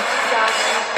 Josh, Josh.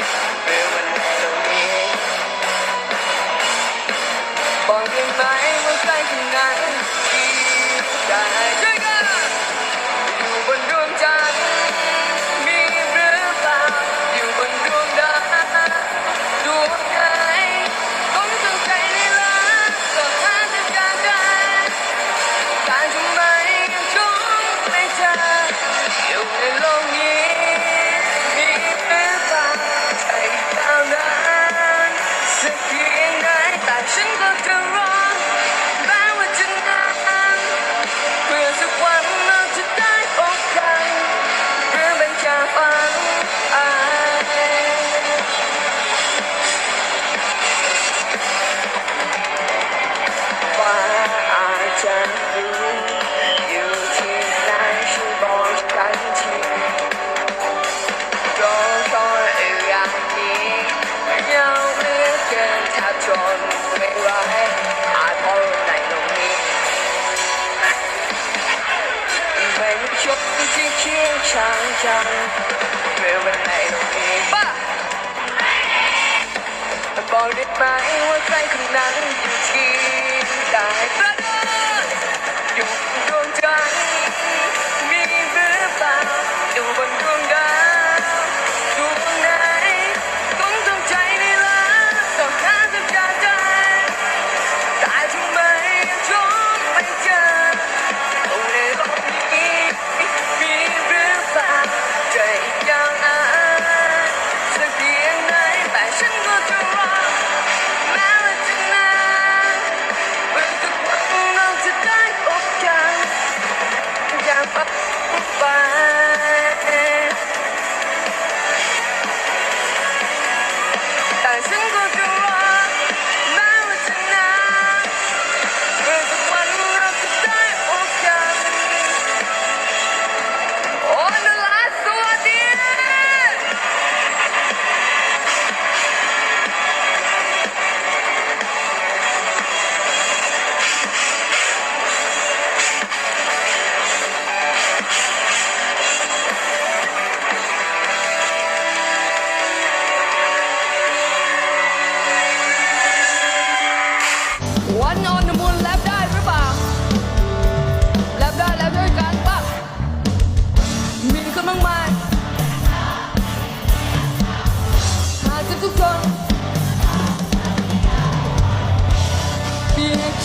Bye. I bought it mine, was like another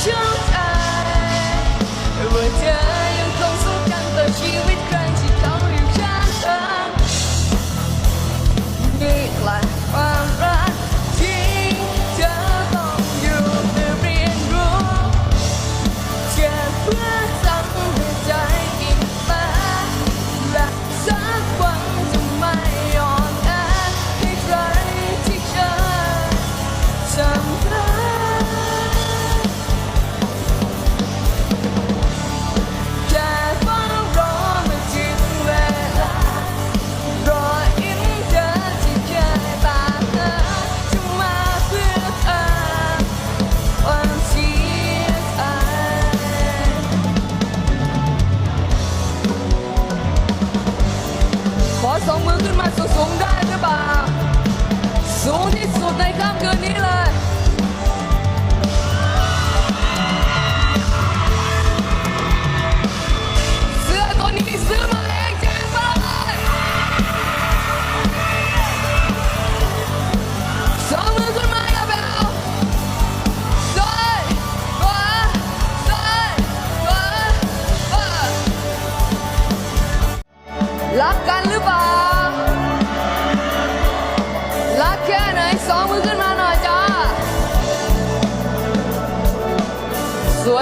เข้าใจว่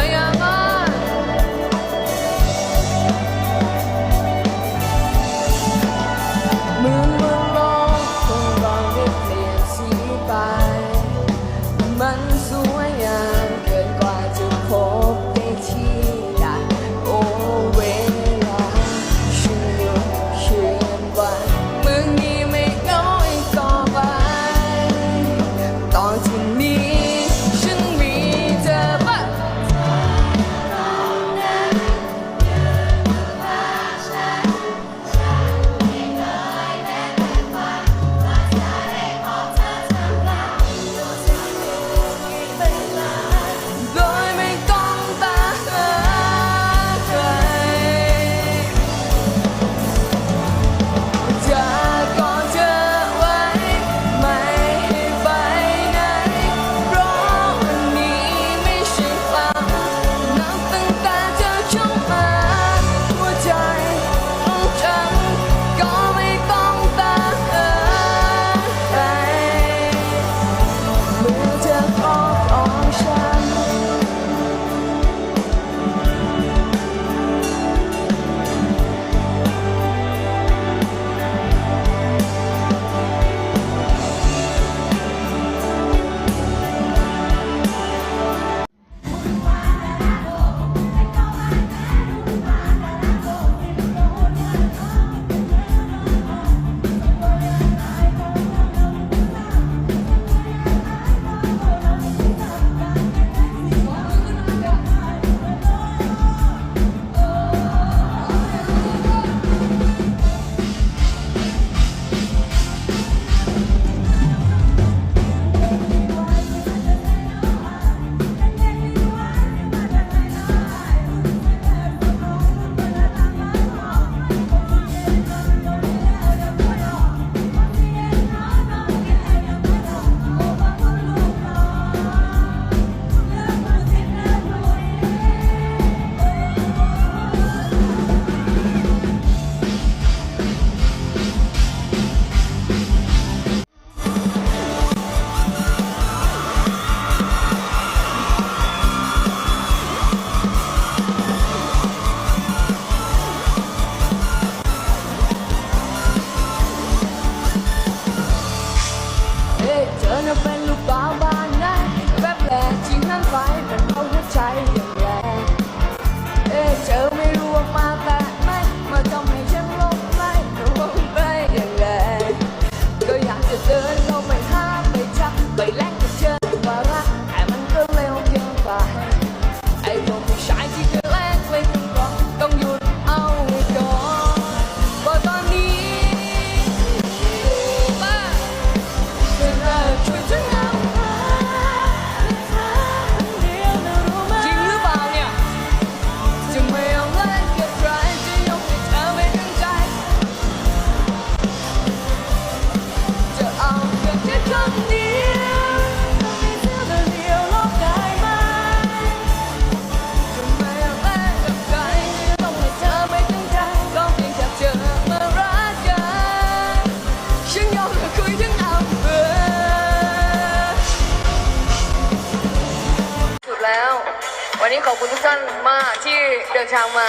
Oyama. ขอบคุณทุกท่านมากที่เดินทางมา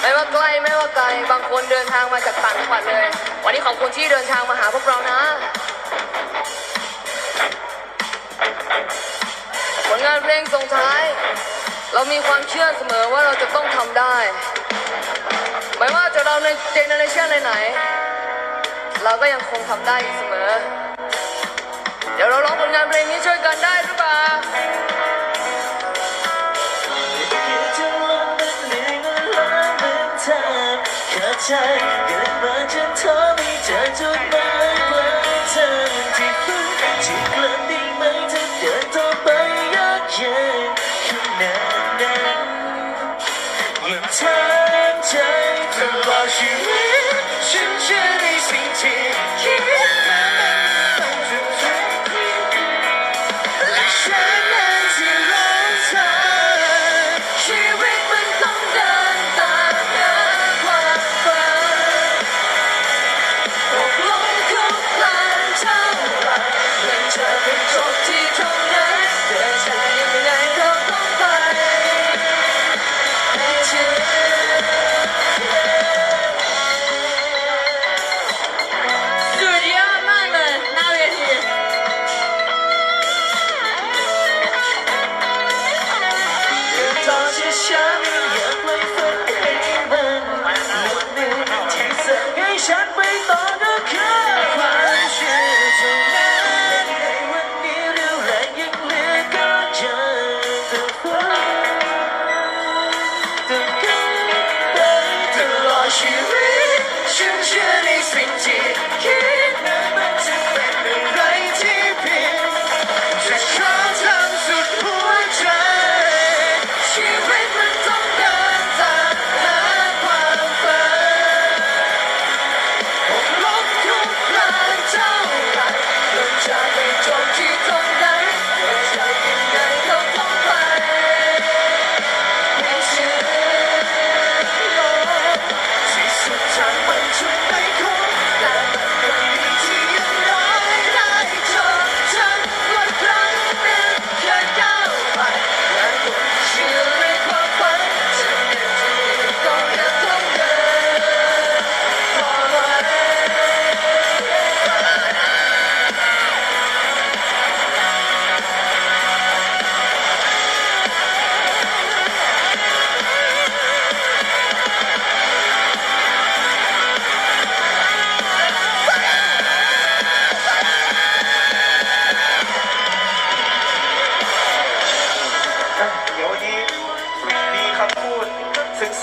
ไม่ว่าใกล้ไม่ว่าไกล บางคนเดินทางมาจากต่างจังหวัดเลย วันนี้ขอบคุณที่เดินทางมาหาพวกเรานะ ผลงานเพลงส่งท้าย เรามีความเชื่อเสมอว่าเราจะต้องทำได้ ไม่ว่าจะเราในเจเนอเรชันไหน เราก็ยังคงทำได้เสมอ เดี๋ยวเรา ใจเกิดมาจะเธอไม่เจอจุดหมาย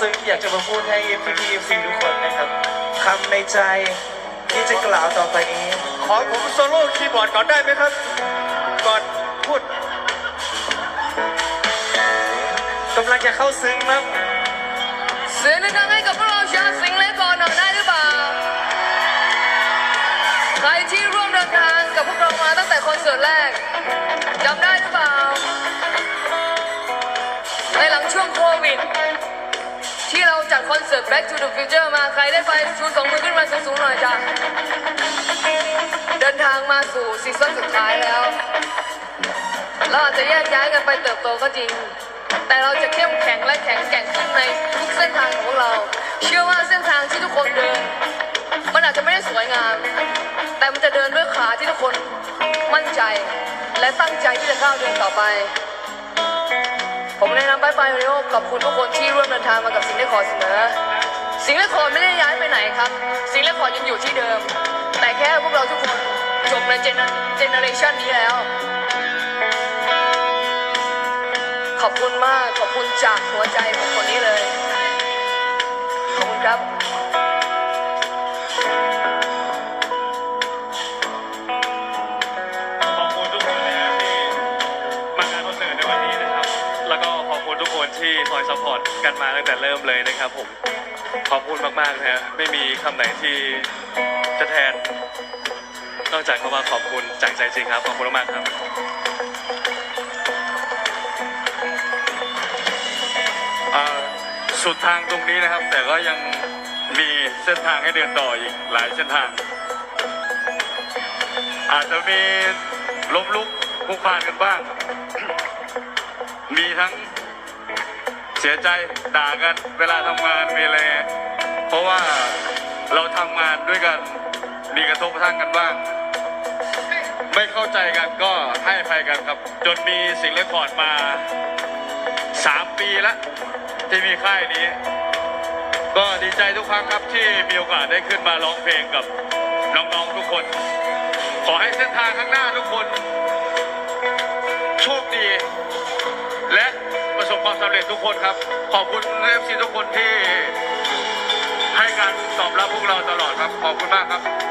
ซึ้งๆอยากจะมาพูดให้พี่พีซีทุกคนนะครับคำในใจที่จะกล่าวต่อไปนี้ ขอผมโซโล่คีย์บอร์ดก่อนได้ไหมครับ ก่อนพูดกำลังจะเข้าซึ้งครับเสียงดังๆให้กับพวกเราชาวสิงห์และก่อนหน่อยได้หรือเปล่า ใครที่ร่วมเดินทางกับพวกเรามาตั้งแต่คอนเสิร์ตแรกจำได้หรือเปล่า ในหลังช่วงโควิด คอนเสิร์ต Back to the Future มาใครได้ไปชูสองมือขึ้นมาสูงๆหน่อยจ้ะเดินทางมาสู่ซีซั่นสุดท้ายแล้วเราอาจจะแยกย้ายกันไปเติบโตก็จริง แต่เราจะเข้มแข็งและแข็งแกร่งขึ้นในทุกเส้นทางของพวกเรา เชื่อว่าเส้นทางที่ทุกคนเดิน มันอาจจะไม่ได้สวยงาม แต่มันจะเดินด้วยขาที่ทุกคนมั่นใจ และตั้งใจที่จะก้าวเดินต่อไป ผมแนนำไปไปโอขอบคุณทุกคนที่ร่วมเดินทางมากับสิงห์เลคอร์เสมอสิงห์เลคอร์ไม่ได้ย้ายไปไหนครับ สิงห์เลคอร์ยังอยู่ที่เดิม แต่แค่พวกเราทุกคนจบในเจเนเจเนอเรชันนี้แล้ว ขอบคุณมากขอบคุณจากหัวใจของคนนี้เลย ขอบคุณครับ อยซัพพอร์ตกันมาตั้งแต่เริ่มเลยนะครับผมขอบคุณมากๆนะฮะไม่มีคำไหนที่จะแทน นอกจากคำว่าขอบคุณจากใจจริงครับขอบคุณมากๆครับ อ่าสุดทางตรงนี้นะครับ แต่ก็ยังมีเส้นทางให้เดินต่ออีกหลายเส้นทาง อาจจะมีล้มลุกคลุกคลานกันบ้าง มีทั้ง เสียใจด่ากันเวลาทำงานมีอะไรเพราะว่าเราทำงานด้วยกันมีกระทบกระทั่งกันบ้าง ไม่เข้าใจกันก็ให้อภัยกันครับ จนมีสิ่งเลคคอร์ดมาสามปีแล้วที่มีค่ายนี้ ก็ดีใจทุกครั้งครับที่มีโอกาสได้ขึ้นมาร้องเพลงกับน้องๆทุกคน ขอให้เส้นทางข้างหน้าทุกคน บความสำเร็จทุกคนครับ ขอบคุณเอฟซีทุกคนที่ให้การตอบรับพวกเราตลอดครับ ขอบคุณมากครับ